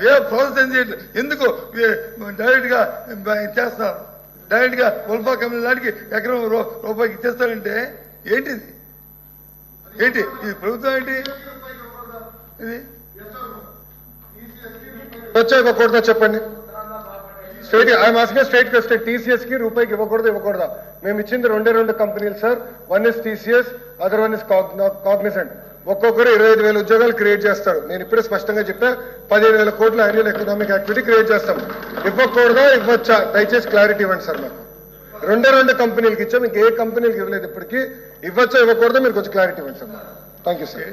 ఏ process చేయట్లేదు ఎందుకు? డైరెక్ట్గా డైరెక్ట్గా డైరెక్ట్గా ఉల్ఫా కంపెనీ దానికి ఎకరం రూ- రూపాయికి ఇచ్చేస్తారంటే ఏంటిది? ఏంటి? ఇది ప్రభుత్వం ఏంటి? ఇది? వచ్చా ఇవ్వకూడదా చెప్పండి? Straight I'm asking straight question టీసీఎస్కి రూపాయికి ఇవ్వకూడదు ఇవ్వకూడదా? మేము ఇచ్చింది రెండే రెండు కంపెనీలు sir. One is TCS other one is Cognizant. ఒక్కొక్కరు ఇరవై ఐదు వేల ఉద్యోగాలు క్రియేట్ చేస్తారు. నేను ఇప్పుడే స్పష్టంగా చెప్పా పదిహేను వేల కోట్ల యాన్యువల్ ఎకనామిక్ యాక్టివిటీ క్రియేట్ చేస్తాం. ఇవ్వకూడదా? ఇవ్వచ్చా? దయచేసి క్లారిటీ ఇవ్వండి సార్ మాకు. రెండే రెండు కంపెనీలకి ఇచ్చాం. ఇంకే కంపెనీలకి ఇవ్వలేదు ఇప్పటికీ. ఇవ్వచ్చా ఇవ్వకూడదా? మీరు కొంచెం క్లారిటీ ఇవ్వండి sir thank you sir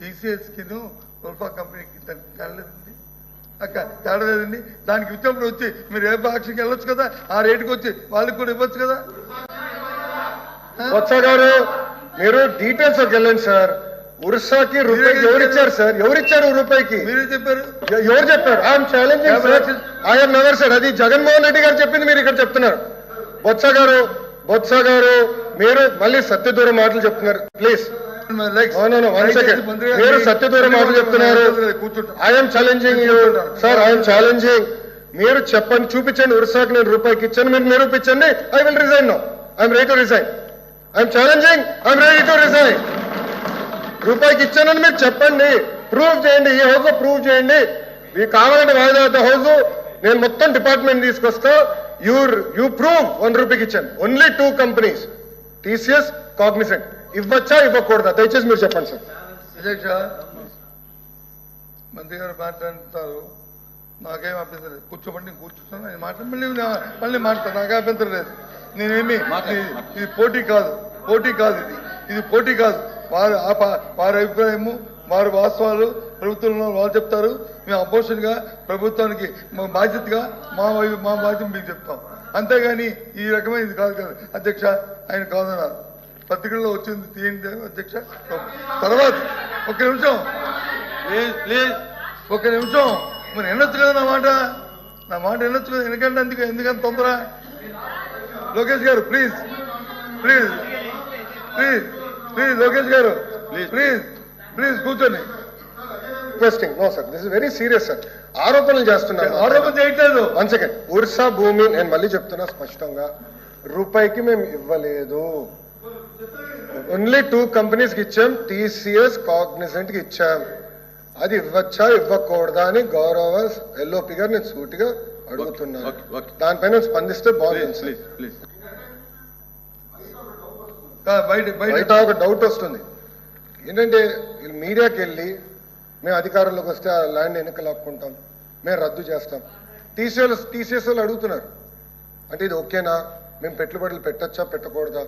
TCS కిను ఉల్ఫా కంపెనీకి అక్క తేడలేదండి. దానికి ఇచ్చినప్పుడు వచ్చి మీరు ఏ బాక్స్కి వెళ్ళొచ్చు కదా? ఆ రేటుకి వచ్చి వాళ్ళకి కూడా ఇవ్వచ్చు కదా? వత్స గారు మీరు డీటెయిల్స్ వెళ్ళండి సార్. ఉర్సాకి రూపాయికి ఎవరు ఇచ్చారు సార్? ఎవరు ఇచ్చారు రూపాయికి? మీరే చెప్పారు. ఎవరు చెప్పారు? I'm challenging sir I'm never sir అది జగన్మోహన్ రెడ్డి గారు చెప్పింది మీరు ఇక్కడ చెప్తున్నారు. బొత్స గారు బొత్స గారు మీరు మళ్ళీ సత్యదూరం మాటలు చెప్తున్నారు. ప్లీజ్ మీరు సత్యదూరం మాటలు చెప్తున్నారు. I'm challenging sir I'm challenging మీరు చెప్పండి చూపించండి. ఉర్సాకి నేను రూపాయికి ఇచ్చాను. మీరు నిరూపించండి. I will resign no I'm ready to resign I'm challenging I'm ready to resign రూపాయికి ఇచ్చానని మీరు చెప్పండి. ప్రూవ్ చేయండి. ఈ హౌస్ ప్రూవ్ చేయండి. మీకు కావాలంటే వాయిదా హౌస్ నేను మొత్తం డిపార్ట్మెంట్ తీసుకొస్తా. యూ యూ ప్రూవ్ వన్ రూపీకి ఇచ్చాను. Only two companies TCS Cognizant ఇవ్వచ్చా? ఇవ్వకూడదా? దయచేసి మీరు చెప్పండి సార్. అధ్యక్ష మంత్రి గారు మాట్లాడుతారు నాకేం అభ్యంతరం లేదు. కూర్చోబట్టి నేను కూర్చుంటాను. నేను మాట్లాడి మళ్ళీ మళ్ళీ మాట్లాడతాను నాకే అభ్యంతరం లేదు. నేనేమి? ఇది పోటీ కాదు. పోటీ కాదు ఇది. ఇది పోటీ కాదు. వారి ఆ వారి అభిప్రాయము వారి వాస్తవాలు ప్రభుత్వంలో వాళ్ళు చెప్తారు. మేము అపోషన్గా ప్రభుత్వానికి మా బాధ్యతగా మా మా బాధ్యత మీకు చెప్తాం. అంతేగాని ఈ రకమైన ఇది కాదు కదా. అధ్యక్ష ఆయన కాదన్నారు. పత్రికల్లో వచ్చింది తీయండి అధ్యక్ష. తర్వాత ఒక నిమిషం. ప్లీజ్. ఒక నిమిషం. మరి వినొచ్చు కదా నా మాట? నా మాట వినొచ్చు కదా? ఎందుకంటే అందుకు ఎందుకంత తొందర? Lokesh garu please. Please. Please. Please Lokesh garu. Please please కూర్చోండి. Requesting no sir this is very serious sir ఆరోపణలు చేస్తున్నారు ఆరోపణ చేయట్లేదు. వన్ సెకండ్ ఉర్సా భూమి నేను మళ్ళీ చెప్తున్నా స్పష్టంగా. రూపాయికి మేము ఇవ్వలేదు. ఓన్లీ టూ కంపెనీస్కి ఇచ్చాం. టీసీఎస్ కాగ్నిసెంట్కి ఇచ్చాం. అది ఇవ్వచ్చా ఇవ్వకూడదా అని గౌరవ ఎల్ఓపి గారు నేను సూటిగా అడుగుతున్నాను. Okay, okay. దానిపైన స్పందిస్తే బాగుంటుంది సార్ ప్లీజ్ బయట బయట. ఒక డౌట్ వస్తుంది. ఏంటంటే మీడియాకి వెళ్ళి మేము అధికారంలోకి వస్తే ఆ ల్యాండ్ లాక్కుంటాం మేము రద్దు చేస్తాం. టీసీఎస్ టీసీఎస్ వాళ్ళు అడుగుతున్నారు. అంటే ఇది ఓకేనా? మేము పెట్టుబడులు పెట్టచ్చా పెట్టకూడదా?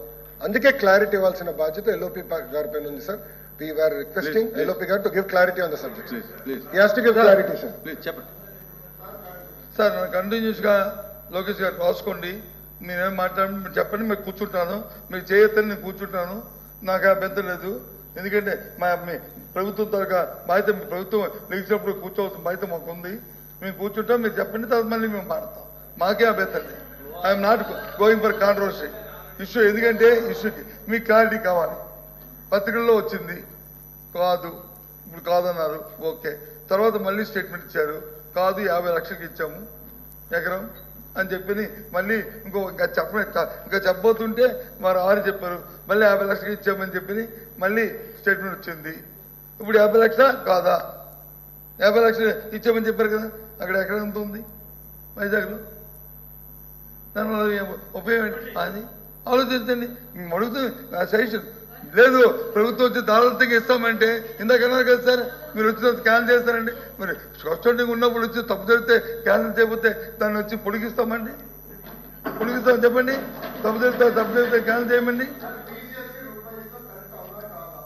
అందుకే క్లారిటీ ఇవ్వాల్సిన బాధ్యత ఎల్ఓపి గారి పైన ఉంది sir we are requesting. LOP garu to give clarity on the subject please please has to give clarity sir please చెప్పండి. సార్ కంటిన్యూస్గా లోకేష్ గారు రాసుకోండి. నేనేం మాట్లాడి చెప్పండి మీరు కూర్చుంటాను. మీరు చేయొద్దని నేను కూర్చుంటాను. నాకు అభ్యంతరం లేదు. ఎందుకంటే మా ప్రభుత్వం తరగా బాధ్యత మీ ప్రభుత్వం లేచినప్పుడు కూర్చోవాల్సిన బాధ్యత మాకు ఉంది మేము కూర్చుంటాం మీరు చెప్పండి తర్వాత మళ్ళీ మేము మాడతాం మాకే అభ్యంతరం లేదు. I'm not going for controversy issue ఎందుకంటే ఇష్యూకి మీకు క్లారిటీ కావాలి. పత్రికల్లో వచ్చింది. కాదు. ఇప్పుడు కాదన్నారు. ఓకే. తర్వాత మళ్ళీ స్టేట్మెంట్ ఇచ్చారు. కాదు యాభై లక్షలకి ఇచ్చాము. ఎకరం. అని చెప్పి మళ్ళీ ఇంకో ఇంకా చెప్ప ఇంకా చెప్పబోతుంటే వారు ఆరు చెప్పారు. మళ్ళీ యాభై లక్షలు ఇచ్చామని చెప్పి మళ్ళీ స్టేట్మెంట్ వచ్చింది. ఇప్పుడు యాభై లక్షల? కాదా? యాభై లక్షలు ఇచ్చామని చెప్పారు కదా అక్కడ ఎక్కడ ఎంత ఉంది? వైజాగ్లో? దానివల్ల ఉపయోగం అది ఆలోచించండి. మేము అడుగుతుంది నా సజెషన్ లేదు ప్రభుత్వం వచ్చి దాదాపుగా ఇస్తామంటే ఇందాక అన్నారు కదా సార్ మీరు వచ్చిన క్యాన్సిల్ చేస్తారండి. మరి కస్టడింగ్ ఉన్నప్పుడు వచ్చి తప్పు జరిగితే క్యాన్సిల్ చేయకపోతే దాన్ని వచ్చి పొడిగిస్తామండి? పొడిగిస్తాం చెప్పండి. తప్పు జరిగితే తప్పు జరిగితే క్యాన్సిల్ చేయమండి?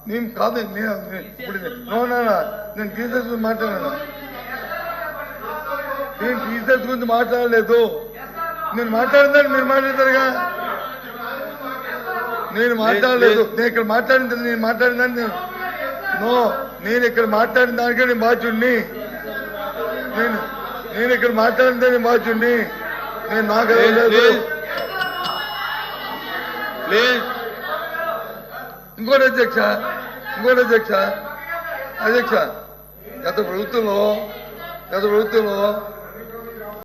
నేను కాదు నేను ఇప్పుడు నేను- నేను టీచర్స్ గురించి మాట్లాడాను. నేను టీచర్స్ గురించి మాట్లాడలేదు. నేను మాట్లాడిందని మీరు మాట్లాడతారుగా? నేను మాట్లాడలేదు. నేను ఇక్కడ మాట్లాడింది నేను మాట్లాడిందని నేను నో నేను ఇక్కడ మాట్లాడిన దానికే నేను బాధ్యుడిని. నేను నేను ఇక్కడ మాట్లాడిందే నేను బాధ్యుడిని. నేను నాకు ఇంకోటి అధ్యక్ష ఇంకోటి అధ్యక్ష అధ్యక్ష గత ప్రభుత్వంలో గత ప్రభుత్వంలో